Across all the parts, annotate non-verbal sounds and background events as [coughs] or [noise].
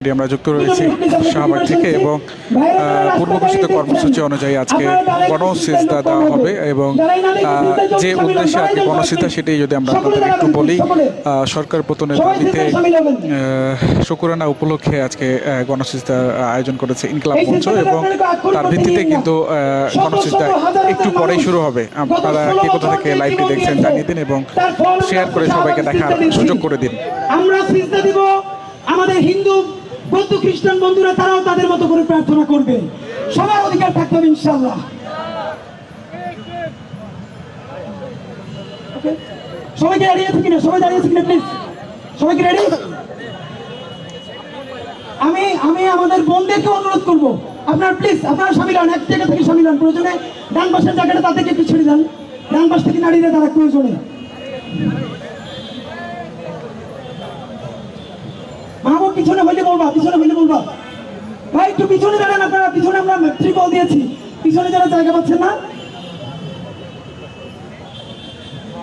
আমরা যুক্ত রয়েছি শাহবাগ থেকে এবং পূর্ব ঘোষিত কর্মসূচি অনুযায়ী আজকে গণসিজদা দেওয়া হবে এবং যে উদ্দেশ্যে আজকে গণসিজদা সেটাই যদি আমরা আপনাদের একটু বলি সরকার পতনের দাবিতে শুকুরানা উপলক্ষে আজকে গণসিজদার আয়োজন করেছে ইনকলাব মঞ্চ এবং তার ভিত্তিতে কিন্তু গণসিজদা একটু পরেই শুরু হবে। আপনারা কে কোথা থেকে লাইভটি দেখছেন জানিয়ে দিন এবং শেয়ার করে সবাইকে দেখার সুযোগ করে দিন। আমরা আমাদের হিন্দু বৌদ্ধ খ্রিস্টান বন্ধুরা, তারাও তাদের মতো করে প্রার্থনা করবে। সবার অধিকার থাকতে হবে ইনশাল্লাহ সবাইকে দাঁড়িয়ে আছে কিনা? সবাই দাঁড়িয়ে কিনা প্লিজ সবাইকে রেডি আমি আমি আমাদের বোনদেরকে অনুরোধ করব। আপনার প্লিজ আপনারা হন এক জায়গা থেকে সামিল হন প্রয়োজনে ডান পাশের জায়গাটা তাদেরকে ছেড়ে দেন। ডান পাশ থেকে নারীরা তারা প্রয়োজনে মাহবুব পিছনে হইলে বলবা, পিছনে হইলে বলবা। ভাই, একটু পিছনে দাঁড়ান আপনারা, পিছনে আমরা ত্রিপল দিয়েছি। পিছনে যারা জায়গা পাচ্ছেন না।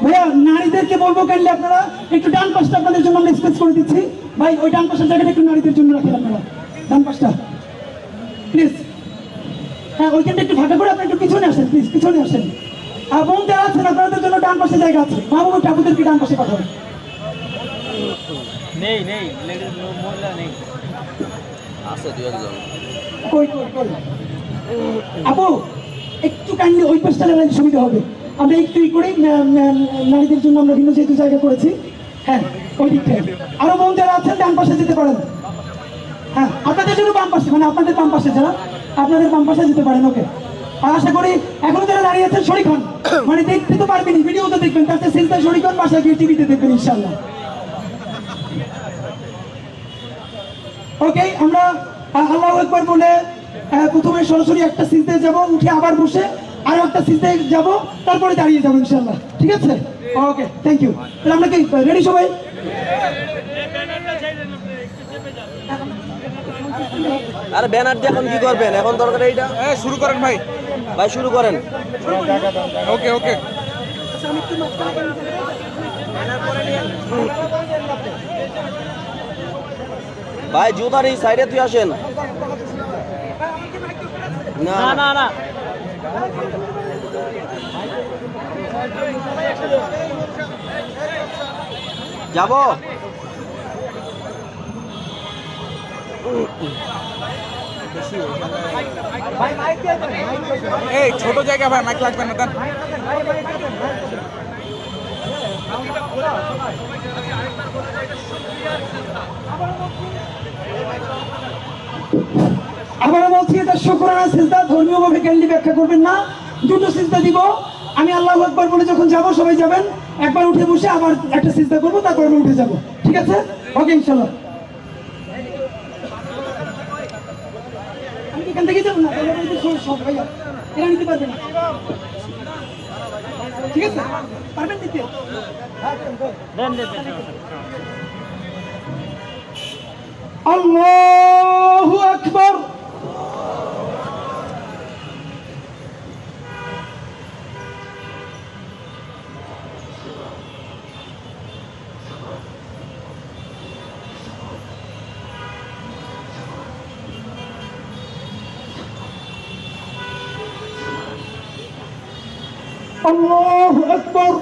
ভাইয়া, নারীদেরকে বলব কাইন্ডলি আপনারা, একটু ডান পাশটা আপনাদের জন্য আমরা স্পেস করে দিচ্ছি। ভাই, ওই ডান পাশের জায়গাটা একটু নারীদের জন্য রাখেন আপনারা। ডান পাশটা। প্লিজ হ্যাঁ ওইখানটা একটু ফাঁকা করে আপনি একটু পিছনে আসেন প্লিজ পিছনে আসেন। বোন যারা আছেন, আপনাদের জন্য ডান পাশে জায়গা আছে। মাহবুব ঠাকুরদেরকে ডান পাশে পাঠাবেন। নেই নেই লেডিস মহিলা নেই। আছে দু একজন। কই কই কই? আপু একটু কাইন্ডলি ওই পাশটা গেলে সুবিধা হবে। আমরা একটু ই করে নারীদের জন্য আমরা ভিন্ন যেহেতু জায়গা করেছি। হ্যাঁ ওই দিকটায় আরও বোন যারা আছেন ডান পাশে যেতে পারেন। হ্যাঁ আপনাদের জন্য বাম পাশে মানে আপনাদের বাম পাশে যারা আপনাদের বাম পাশে যেতে পারেন ওকে। আর আশা করি এখনও যারা দাঁড়িয়ে আছেন খান [coughs] মানে দেখতে তো পারবেন ভিডিও তো দেখবেন তার সিলটা শরীর বাসায় গিয়ে টিভিতে দেখবেন ইনশাল্লাহ ওকে আমরা আল্লাহ একবার বলে প্রথমে সরাসরি একটা সিজতে যাব উঠে আবার বসে আর একটা সিজতে যাব তারপরে দাঁড়িয়ে যাব ইনশাল্লাহ ঠিক আছে? ওকে থ্যাংক ইউ তাহলে আমরা কি রেডি সবাই? আরে ব্যানার দিয়ে এখন কি করবেন? এখন দরকার এইটা? শুরু করেন ভাই। ভাই শুরু করেন। ওকে ওকে। ভাই জুতার এই সাইডে তুই আসেন। না। না না না। যাব এই, ছোট জায়গা ভাই মাইক লাগবে না আবারও বলছি, এটা শুক্রানা সিজদা, ধর্মীয় ভাবে ক্যান্ডি ব্যাখ্যা করবেন না। দুটো সিজদা দিব। আমি আল্লাহ একবার বলে যখন যাব, সবাই যাবেন। একবার উঠে বসে আবার একটা সিজদা করব, তারপর উঠে যাব। ঠিক আছে? ওকে ইনশাল্লাহ আমি কি এখান থেকে যাব না তাহলে আমি সব- সব ভাইয়া এরা নিতে পারবে না। ঠিক আছে? পারবেন দিতে? দেন দেন দেন আল্লাহু! আল্লাহু আকবার।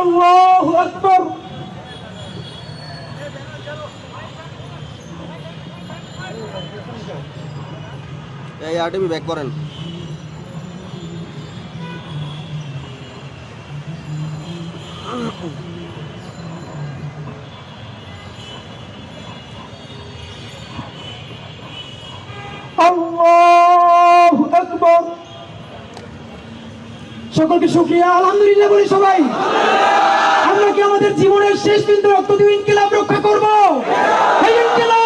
আল্লাহু আকবার। এই আরটিভি ব্যাক করেন। আল্লাহু সকলকে শুক্রিয়া। আলহামদুলিল্লাহ বলি সবাই। আমরা কি আমাদের জীবনের শেষ বিন্দু রক্ত দিয়ে ইনকিলাব রক্ষা করব? ইনকিলাব